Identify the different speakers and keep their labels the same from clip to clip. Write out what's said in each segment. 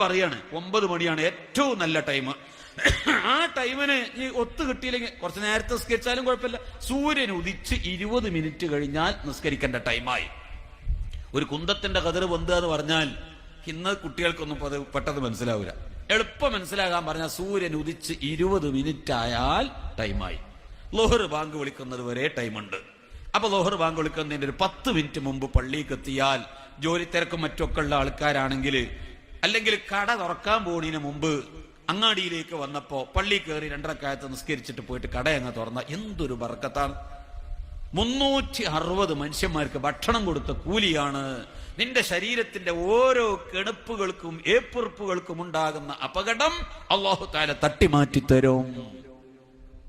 Speaker 1: പറയാണ് ഒമ്പത് മണിയാണ് ഏറ്റവും നല്ല ടൈം ആ ടൈമിന് ഈ ഒത്തു കിട്ടിയില്ലെങ്കിൽ കുറച്ച് നേരത്തെ നിസ്കരിച്ചാലും കുഴപ്പമില്ല. സൂര്യൻ ഉദിച്ച് ഇരുപത് മിനിറ്റ് കഴിഞ്ഞാൽ നിസ്കരിക്കേണ്ട ടൈമായി ഒരു കുന്തത്തിന്റെ കതിർ പൊന്തുക എന്ന് പറഞ്ഞാൽ ഇന്ന് കുട്ടികൾക്കൊന്നും അത് പെട്ടെന്ന് മനസ്സിലാവില്ല എളുപ്പം മനസ്സിലാകാൻ പറഞ്ഞാൽ സൂര്യൻ ഉദിച്ച് ഇരുപത് മിനിറ്റ് ആയാൽ ടൈമായി ലോഹർ ബാങ്ക് വിളിക്കുന്നത് വരെ ടൈമുണ്ട് അപ്പൊ ലോഹർ ബാങ്ക് വിളിക്കുന്നതിന്റെ ഒരു പത്ത് മിനിറ്റ് മുമ്പ് പള്ളിക്ക് എത്തിയാൽ ജോലി തിരക്കും മറ്റൊക്കെ ഉള്ള ആൾക്കാരാണെങ്കിൽ അല്ലെങ്കിൽ കട തുറക്കാൻ പോണിന് മുമ്പ് അങ്ങാടിയിലേക്ക് വന്നപ്പോ പള്ളി കയറി രണ്ടരക്കാലത്ത് നിസ്കരിച്ചിട്ട് പോയിട്ട് കട അങ്ങ് തുറന്ന എന്തൊരു ബർക്കത്താണ്. മുന്നൂറ്റി അറുപത് മനുഷ്യന്മാർക്ക് ഭക്ഷണം കൊടുത്ത കൂലിയാണ് നിന്റെ ശരീരത്തിന്റെ ഓരോ കെണുപ്പുകൾക്കും ഏപ്പുറപ്പുകൾക്കും ഉണ്ടാകുന്ന അപകടം അള്ളാഹു താല തട്ടിമാറ്റി തരും.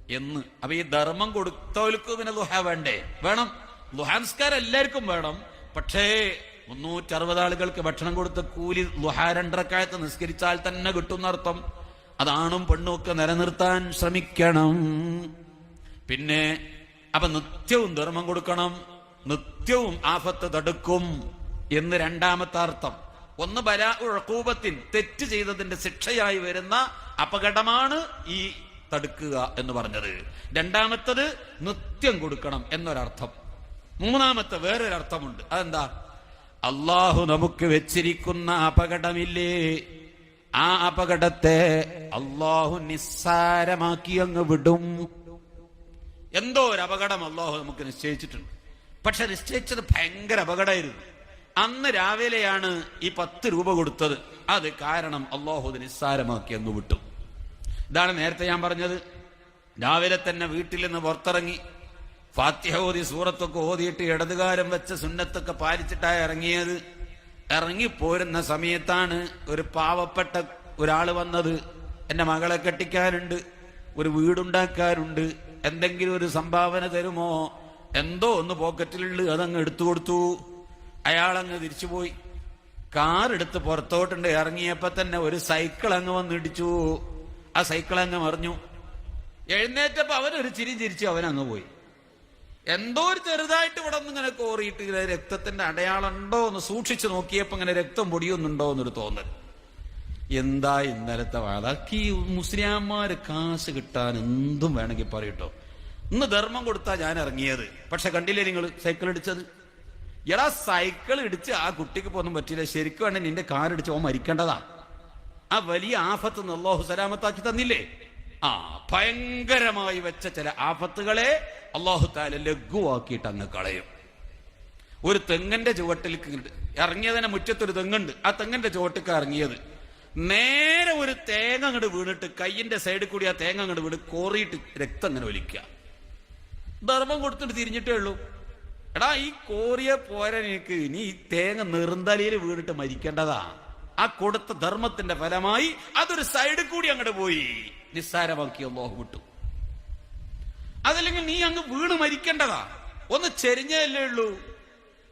Speaker 1: എന്ന് അപ്പൊ ഈ ധർമ്മം കൊടുത്തവർക്ക് പിന്നെ ലുഹ വേണ്ടേ? വേണം. ദുഹാംസ്കാരം എല്ലാവർക്കും വേണം. പക്ഷേ മുന്നൂറ്റി അറുപത് ആളുകൾക്ക് ഭക്ഷണം കൊടുത്ത് കൂലി ദുഹാ രണ്ടരക്കായത്ത് നിസ്കരിച്ചാൽ തന്നെ കിട്ടുന്നർത്ഥം. അതാണും പെണ്ണും ഒക്കെ നിലനിർത്താൻ ശ്രമിക്കണം. പിന്നെ അപ്പൊ നിത്യവും ധർമ്മം കൊടുക്കണം നിത്യവും ആഫത്ത് തടുക്കും എന്ന് രണ്ടാമത്തെ അർത്ഥം. ഒന്ന് ബല ഉഴക്കൂപത്തിൻ തെറ്റ് ചെയ്തതിന്റെ ശിക്ഷയായി വരുന്ന അപകടമാണ് ഈ തടുക്കുക എന്ന് പറഞ്ഞത്. രണ്ടാമത്തത് നിത്യം കൊടുക്കണം എന്നൊരർത്ഥം. മൂന്നാമത്തെ വേറൊരർത്ഥമുണ്ട്. അതെന്താ? അള്ളാഹു നമുക്ക് വെച്ചിരിക്കുന്ന അപകടമില്ലേ? ആ അപകടത്തെ അള്ളാഹു നിസ്സാരമാക്കി അങ്ങ് വിടും. എന്തോ ഒരു അപകടം അള്ളാഹു നമുക്ക് നിശ്ചയിച്ചിട്ടുണ്ട്. പക്ഷെ നിശ്ചയിച്ചത് ഭയങ്കര അപകടമായിരുന്നു. അന്ന് രാവിലെയാണ് ഈ പത്ത് രൂപ കൊടുത്തത്. അത് കാരണം അള്ളാഹു നിസ്സാരമാക്കി അങ്ങ് വിട്ടു. ഇതാണ് നേരത്തെ ഞാൻ പറഞ്ഞത്. രാവിലെ തന്നെ വീട്ടിൽ നിന്ന് പുറത്തിറങ്ങി ഫാത്തിഹ ഓതി സൂറത്തൊക്കെ ഓതിയിട്ട് ഇടതുകാരം വെച്ച് സുന്നത്തൊക്കെ പാലിച്ചിട്ടാണ് ഇറങ്ങിയത്. ഇറങ്ങി പോരുന്ന സമയത്താണ് ഒരു പാവപ്പെട്ട ഒരാൾ വന്നത്. എന്റെ മകളെ കെട്ടിക്കാനുണ്ട് ഒരു വീടുണ്ടാക്കാനുണ്ട് എന്തെങ്കിലും ഒരു സംഭാവന തരുമോ? എന്തോ ഒന്ന് പോക്കറ്റിലുണ്ട് അതങ്ങ് എടുത്തു കൊടുത്തു. അയാളങ്ങ് തിരിച്ചുപോയി. കാർ എടുത്ത് പുറത്തോട്ടുണ്ട് ഇറങ്ങിയപ്പോ തന്നെ ഒരു സൈക്കിൾ അങ്ങ് വന്നിടിച്ചു ആ സൈക്കിൾ അങ്ങ് മറിഞ്ഞു. എഴുന്നേറ്റപ്പോ അവനൊരു ചിരി ചിരിച്ചു അവനങ്ങ് പോയി. എന്തോ ഒരു ചെറുതായിട്ട് ഇവിടെ നിന്ന് ഇങ്ങനെ കോറിയിട്ട് രക്തത്തിന്റെ അടയാളം ഉണ്ടോ എന്ന് സൂക്ഷിച്ചു നോക്കിയപ്പോ ഇങ്ങനെ രക്തം പൊടിയൊന്നുണ്ടോ എന്നൊരു തോന്നൽ. എന്താ ഇന്നലത്തെ അതൊക്കെ ഈ മുസ്ലിംമാര് കാശ് കിട്ടാൻ എന്തും വേണമെങ്കിൽ പറയട്ടോ. ഇന്ന് ധർമ്മം കൊടുത്താ ഞാൻ ഇറങ്ങിയത്. പക്ഷെ കണ്ടില്ലേ നിങ്ങൾ സൈക്കിൾ ഇടിച്ചത്? എടാ സൈക്കിൾ ഇടിച്ച് ആ കുട്ടിക്ക് പോന്നും പറ്റില്ല ശരിക്കും വേണേ നിന്റെ കാർ ഇടിച്ച് ഓൻ മരിക്കേണ്ടതാ. ആ വലിയ ആഫത്ത് അള്ളാഹു സലാമത്താക്കി തന്നില്ലേ? ആ ഭയങ്കരമായി വെച്ച ചില ആഫത്തുകളെ അള്ളാഹു താല ലഘുവാക്കിയിട്ട് അങ്ങ് കളയും. ഒരു തെങ്ങന്റെ ചുവട്ടിൽ ഇറങ്ങിയതിനെ മുറ്റത്തൊരു തെങ്ങുണ്ട്. ആ തെങ്ങന്റെ ചുവട്ടിക്ക് ഇറങ്ങിയത് നേരെ ഒരു തേങ്ങ അങ്ങോട്ട് വീണിട്ട് കയ്യിന്റെ സൈഡിൽ കൂടി ആ തേങ്ങ അങ്ങോട്ട് വീണ് കോറിയിട്ട് രക്തം അങ്ങനെ ഒലിക്കുക. ധർമ്മം കൊടുത്തിട്ട് തിരിഞ്ഞിട്ടേ ഉള്ളൂ. എടാ ഈ കോറിയ പോരാ ഇനി ഈ തേങ്ങ നെറുന്തലയിൽ വീണിട്ട് മരിക്കേണ്ടതാ. ആ കൊടുത്ത ധർമ്മത്തിന്റെ ഫലമായി അതൊരു സൈഡിൽ കൂടി അങ്ങോട്ട് പോയി. നിസ്സാരമാക്കി അള്ളാഹു വിട്ടു. അതല്ലെങ്കിൽ നീ അങ്ങ് വീണ് മരിക്കേണ്ടതാ. ഒന്ന് ചെരിഞ്ഞല്ലേ ഉള്ളൂ.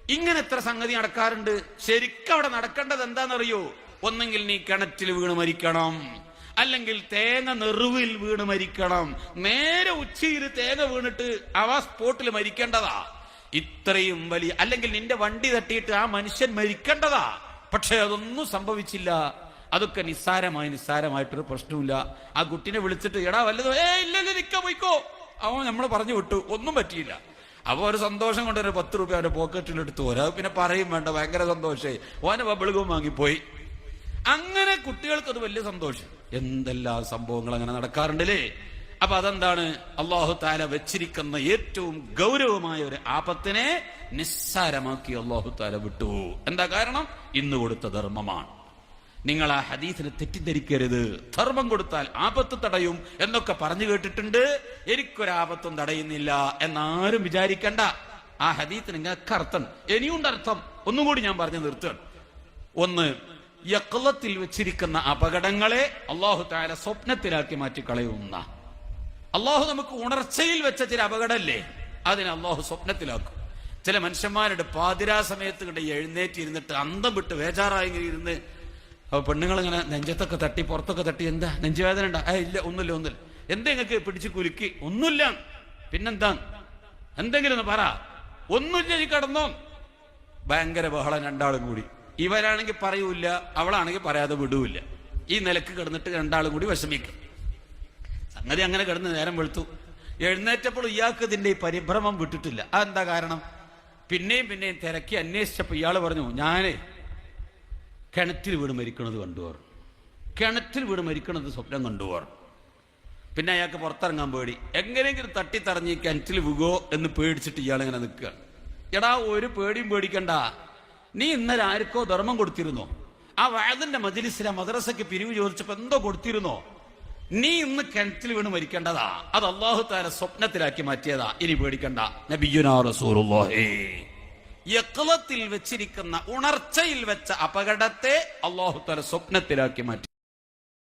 Speaker 1: ഇങ്ങനെ എത്ര സംഗതി നടക്കാറുണ്ട്? ശരിക്കും അവിടെ നടക്കേണ്ടത് എന്താണെന്നറിയോ? ഒന്നെങ്കിൽ നീ കിണറ്റിൽ വീണ് മരിക്കണം. അല്ലെങ്കിൽ തേങ്ങ നെറുവിൽ വീണ് മരിക്കണം. നേരെ ഉച്ചയിൽ തേങ്ങ വീണിട്ട് അവ സ്പോട്ടിൽ മരിക്കേണ്ടതാ. ഇത്രയും വലിയ അല്ലെങ്കിൽ നിന്റെ വണ്ടി തട്ടിയിട്ട് ആ മനുഷ്യൻ മരിക്കേണ്ടതാ. പക്ഷെ അതൊന്നും സംഭവിച്ചില്ല. അതൊക്കെ നിസ്സാരമായി നിസ്സാരമായിട്ടൊരു പ്രശ്നമില്ല ആ കുട്ടിനെ വിളിച്ചിട്ട് എടാ വല്ലതും ഏ ഇല്ല ഇല്ല നിക്ക പോയിക്കോ. അവൻ നമ്മൾ പറഞ്ഞു വിട്ടു. ഒന്നും പറ്റിയില്ല. അപ്പൊ ഒരു സന്തോഷം കൊണ്ട് ഒരു പത്ത് രൂപ അവന്റെ പോക്കറ്റിൽ എടുത്തു ഓരോ പിന്നെ പറയും വേണ്ട ഭയങ്കര സന്തോഷമായി ഓനെ ബബിളുകവും വാങ്ങിപ്പോയി. അങ്ങനെ കുട്ടികൾക്ക് അത് വലിയ സന്തോഷം. എന്തെല്ലാം സംഭവങ്ങൾ അങ്ങനെ നടക്കാറുണ്ടല്ലേ? അപ്പൊ അതെന്താണ്? അള്ളാഹു താല വെച്ചിരിക്കുന്ന ഏറ്റവും ഗൗരവമായ ഒരു ആപത്തിനെ നിസ്സാരമാക്കി അള്ളാഹു താല വിട്ടു. എന്താ കാരണം? ഇന്ന് കൊടുത്ത ധർമ്മമാണ്. നിങ്ങൾ ആ ഹദീസിനെ തെറ്റിദ്ധരിക്കരുത്. ധർമ്മം കൊടുത്താൽ ആപത്ത് തടയും എന്നൊക്കെ പറഞ്ഞു കേട്ടിട്ടുണ്ട്. എനിക്കൊരാപത്തും തടയുന്നില്ല എന്നാരും വിചാരിക്കണ്ട. ആ ഹദീത്തിന് നിങ്ങൾക്ക് അർത്ഥം. ഇനിയുണ്ട് അർത്ഥം. ഒന്നും കൂടി ഞാൻ പറഞ്ഞു നിർത്തുകയാണ്. ഒന്ന് യക്ലത്തിൽ വെച്ചിരിക്കുന്ന അപകടങ്ങളെ അള്ളാഹു താര സ്വപ്നത്തിലാക്കി മാറ്റിക്കളയുന്ന. അള്ളാഹു നമുക്ക് ഉണർച്ചയിൽ വെച്ച ചില അപകടമല്ലേ? അതിനെ അള്ളാഹു സ്വപ്നത്തിലാക്കും. ചില മനുഷ്യന്മാരുടെ പാതിരാ സമയത്ത് കണ്ട് എഴുന്നേറ്റിരുന്നിട്ട് അന്തം വിട്ട് വേജാറായി ഇങ്ങനെ ഇരുന്ന് അപ്പൊ പെണ്ണുങ്ങളിങ്ങനെ നെഞ്ചത്തൊക്കെ തട്ടി പുറത്തൊക്കെ തട്ടി എന്താ? നെഞ്ചുവേദന ഉണ്ടാ? ആ ഇല്ല ഒന്നുമില്ല ഒന്നുമില്ല. എന്താ നിങ്ങൾക്ക് പിടിച്ച് കുലുക്കി? ഒന്നുമില്ല. പിന്നെന്താ? എന്തെങ്കിലും ഒന്ന് പറ. ഒന്നുമില്ല ഈ കടന്നോ. ഭയങ്കര ബഹളം രണ്ടാളും കൂടി. ഇവരാണെങ്കിൽ പറയൂല അവളാണെങ്കിൽ പറയാതെ വിടൂല ഈ നിലയ്ക്ക് കിടന്നിട്ട് രണ്ടാളും കൂടി വിഷമിക്കും. സംഗതി അങ്ങനെ കിടന്ന് നേരം വെളുത്തു. എഴുന്നേറ്റപ്പോൾ ഇയാൾക്ക് ഇതിന്റെ ഈ പരിഭ്രമം വിട്ടിട്ടില്ല. അതെന്താ കാരണം? പിന്നെയും പിന്നെയും തിരക്കി അന്വേഷിച്ചപ്പോൾ ഇയാൾ പറഞ്ഞു ഞാനേ കിണറ്റിൽ വീട് മരിക്കണത് കണ്ടുപോർ കിണറ്റിൽ വീട് മരിക്കണത് സ്വപ്നം കണ്ടുപോർ പിന്നെ അയാൾക്ക് പുറത്തിറങ്ങാൻ പേടി. എങ്ങനെയെങ്കിലും തട്ടിത്തറഞ്ഞ് തടഞ്ഞ് കിണറ്റിൽ വീകോ എന്ന് പേടിച്ചിട്ട് ഇയാളിങ്ങനെ നിൽക്കുകയാണ് നിൽക്കുക. എടാ ഒരു പേടിയും പേടിക്കണ്ട. നീ ഇന്നലെ ആർക്കോ ധർമ്മം കൊടുത്തിരുന്നോ? ആ വയതിന്റെ മജിലിസിലെ മദ്രസയ്ക്ക് പിരിവ് ചോദിച്ചപ്പോൾ എന്തോ കൊടുത്തിരുന്നോ? നീ ഇന്ന് കിണറ്റിൽ വീണ് മരിക്കേണ്ടതാ. അത് അള്ളാഹു താര സ്വപ്നത്തിലാക്കി മാറ്റിയതാ. ഇനി പേടിക്കണ്ട. നബിയുനാ റസൂലുള്ളാഹി. യക്ലത്തിൽ വെച്ചിരിക്കുന്ന ഉണർച്ചയിൽ വെച്ച അപകടത്തെ അള്ളാഹുത്തല സ്വപ്നത്തിലാക്കി മാറ്റി.